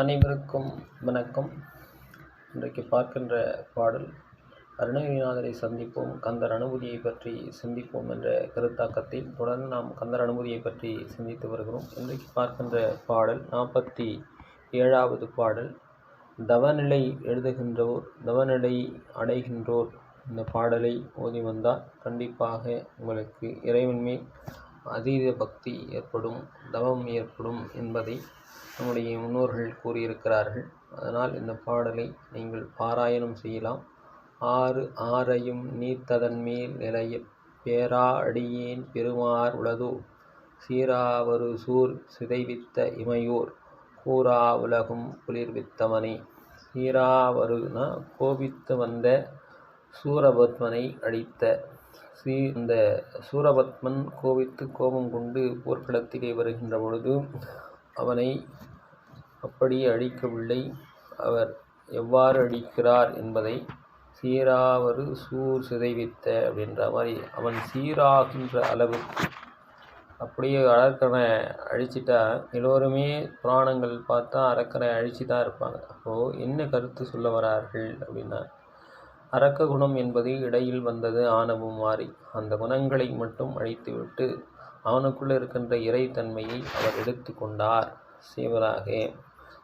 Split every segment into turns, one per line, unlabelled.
அனைவருக்கும் வணக்கம். இன்றைக்கு பார்க்கின்ற பாடல் அருணகிரிநாதரை சந்திப்போம் கந்தர் அனுபூதியை பற்றி சிந்திப்போம் என்ற கருத்தாக்கத்தில் தொடர்ந்து நாம் கந்தர் அனுபூதியை பற்றி சிந்தித்து வருகிறோம். இன்றைக்கு பார்க்கின்ற பாடல் நாற்பத்தி ஏழாவது பாடல் தவநிலை எழுதுகின்றோர் தவநிலை அடைகின்றோர். இந்த பாடலை ஓதி வந்தால் கண்டிப்பாக உங்களுக்கு இறைவன்மை அதீத பக்தி ஏற்படும் தவம் ஏற்படும் என்பதை நம்முடைய முன்னோர்கள் கூறியிருக்கிறார்கள். அதனால் இந்த பாடலை நீங்கள் பாராயணம் செய்யலாம். ஆறு ஆறையும் நீத்ததன் மேல் நிலைய பேரா அடியேன் பெருமார் உளதோ சீராவரு சூர் சிதைவித்த இமையோர் கூறா உலகும் குளிர்வித்தவனே. சீராவருனா கோபித்து வந்த சூரபத்மனை அழித்த ஸ்ரீ இந்த சூரபத்மன் கோபித்து கோபம் கொண்டு போர்க்களத்திலே வருகின்ற பொழுது அவனை அப்படியே அழிக்கவில்லை. அவர் எவ்வாறு அழிக்கிறார் என்பதை சீராவரு சூர் சிதைவித்த அப்படின்ற மாதிரி அவன் சீராகின்ற அளவுக்கு அப்படியே அரக்கனை அழிச்சிட்டா எல்லோருமே புராணங்கள் பார்த்தா அரக்கனை அழிச்சு தான் இருப்பாங்க. அப்போது என்ன கருத்து சொல்ல வரார்கள் அப்படின்னா அரக்க குணம் என்பது இடையில் வந்தது ஆணவம் மாறி. அந்த குணங்களை மட்டும் அழித்துவிட்டு அவனுக்குள் இருக்கின்ற இறைத்தன்மையை அவர் எடுத்து கொண்டார். சீவராக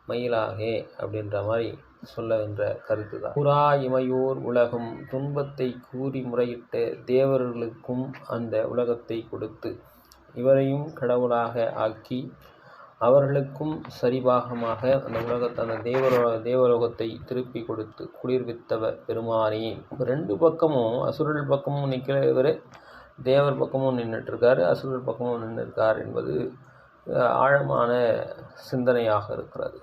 மயிலாகே அப்படின்ற மாதிரி சொல்லுகின்ற கருத்து தான் புறா இமையோர் உலகம் துன்பத்தை கூறி முறையிட்ட தேவர்களுக்கும் அந்த உலகத்தை கொடுத்து இவரையும் கடவுளாக ஆக்கி அவர்களுக்கும் சரிபாகமாக அந்த உலகத்தை அந்த தேவரோ தேவலோகத்தை திருப்பி கொடுத்து குளிர்வித்தவர் பெருமானே. ரெண்டு பக்கமும் அசுரர்கள் பக்கமும் நிற்கிறவர் தேவர் பக்கமும் நின்றுட்டுருக்காரு அசுரர் பக்கமும் நின்றுருக்கார் என்பது ஆழமான சிந்தனையாக இருக்கிறது.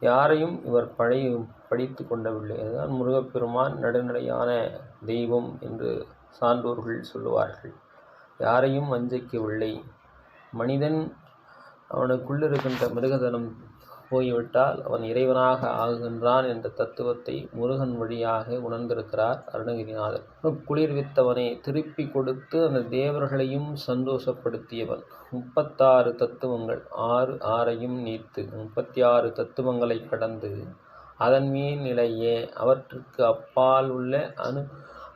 யாரையும் இவர் பழைய படித்து கொண்டவில்லை. அதுதான் முருகப்பெருமான் நடுநிலையான தெய்வம் என்று சான்றோர்கள் சொல்லுவார்கள். யாரையும் வஞ்சிக்கவில்லை. மனிதன் அவனுக்குள் இருக்கின்ற மிருகதனம் போய்விட்டால் அவன் இறைவனாக ஆகுகின்றான் என்ற தத்துவத்தை முருகன் வழியாக உணர்ந்திருக்கிறார் அருணகிரிநாதர். குளிர்வித்தவனை திருப்பி கொடுத்து அந்த தேவர்களையும் சந்தோஷப்படுத்தியவன். முப்பத்தாறு தத்துவங்கள் ஆறு ஆறையும் நீத்து முப்பத்தி ஆறு தத்துவங்களை கடந்து அதன் மீன் நிலையே அவற்றுக்கு அப்பால் உள்ள அணு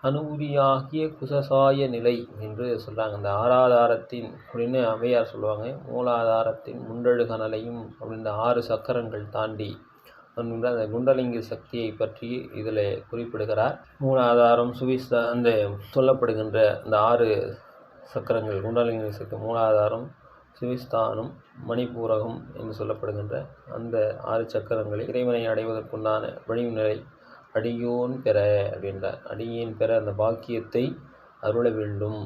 அனுபூதியாகிய குசசாய நிலை என்று சொல்கிறாங்க இந்த ஆராதாரத்தின் அப்படின்னு அவையார் சொல்லுவாங்க. மூலாதாரத்தின் முண்டழுகனலையும் அப்படின்ற ஆறு சக்கரங்கள் தாண்டி அந்த குண்டலிங்க சக்தியை பற்றி இதில் குறிப்பிடுகிறார். மூலாதாரம் சுவிஸ்த அந்த சொல்லப்படுகின்ற அந்த ஆறு சக்கரங்கள் குண்டலிங்க சக்தி மூலாதாரம் சுவிஸ்தானம் மணிப்பூரகம் என்று சொல்லப்படுகின்ற அந்த ஆறு சக்கரங்களை இறைவனை அடைவதற்குண்டான வழிநிலை அடியோன் பெற அப்படின்றார். அடியேன் பெற அந்த பாக்கியத்தை அருள வேண்டும்.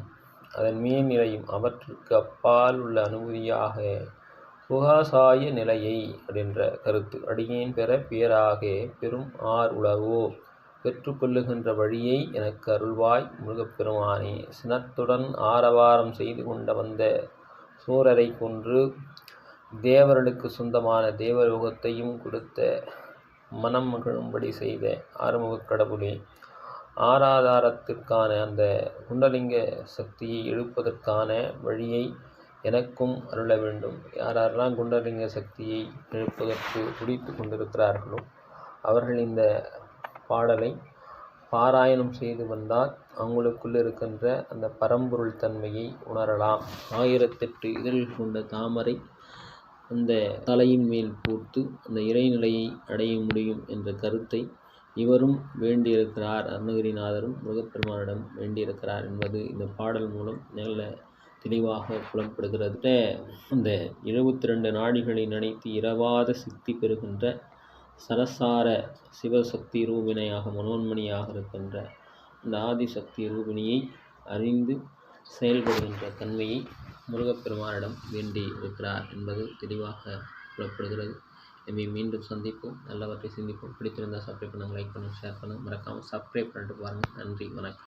அதன் மேல் நிலையும் அவற்றுக்கு அப்பால் உள்ள அனுமதியாக சுகாசாய நிலையை அப்படின்ற கருத்து. அடியேன் பெற பேராக பெரும் ஆர் உலகோ பெற்றுக்கொள்ளுகின்ற வழியை எனக்கு அருள்வாய் முருகப்பெருமானே. சினத்துடன் ஆரவாரம் செய்து கொண்ட வந்த சூரரை கொன்று தேவர்களுக்கு சொந்தமான தேவலோகத்தையும் கொடுத்த மனம் மகிழும்படி செய்த ஆறுமுகக் கடவுளே ஆராதாரத்திற்கான அந்த குண்டலிங்க சக்தியை எழுப்பதற்கான வழியை எனக்கும் அருள வேண்டும். யாரெல்லாம் குண்டலிங்க சக்தியை எழுப்பதற்கு துடித்து கொண்டிருக்கிறார்களோ அவர்கள் இந்த பாடலை பாராயணம் செய்து வந்தால் அவங்களுக்குள் இருக்கின்ற அந்த பரம்பொருள் தன்மையை உணரலாம். ஆயிரத்தெட்டு இதழ்கள் கொண்ட தாமரை அந்த தலையின் மேல் பூர்த்து அந்த இறைநிலையை அடைய முடியும் என்ற கருத்தை இவரும் வேண்டியிருக்கிறார். அருணகிரிநாதரும் முருகப்பெருமானிடம் வேண்டியிருக்கிறார் என்பது இந்த பாடல் மூலம் நல்ல தெளிவாக புலப்படுகிறது. அந்த எழுபத்தி ரெண்டு நாடிகளை நினைத்து இரவாத சித்தி பெறுகின்ற சரசார சிவசக்தி ரூபினையாக மனோன்மணியாக இருக்கின்ற அந்த ஆதிசக்தி ரூபிணியை அறிந்து செயல்படுகின்ற தன்மையை முருகப்பெருமானிடம் வேண்டி இருக்கிறார் என்பது தெளிவாக புலப்படுகிறது எனவே மீண்டும் சந்திப்போம். நல்லவற்றை சிந்திப்போம். பிடித்திருந்தால் சப்ஸ்கிரைப் பண்ணுங்கள் லைக் பண்ணுங்கள் ஷேர் பண்ணுங்கள். மறக்காமல் சப்ஸ்கிரைப் பண்ணிட்டு பாருங்கள். நன்றி வணக்கம்.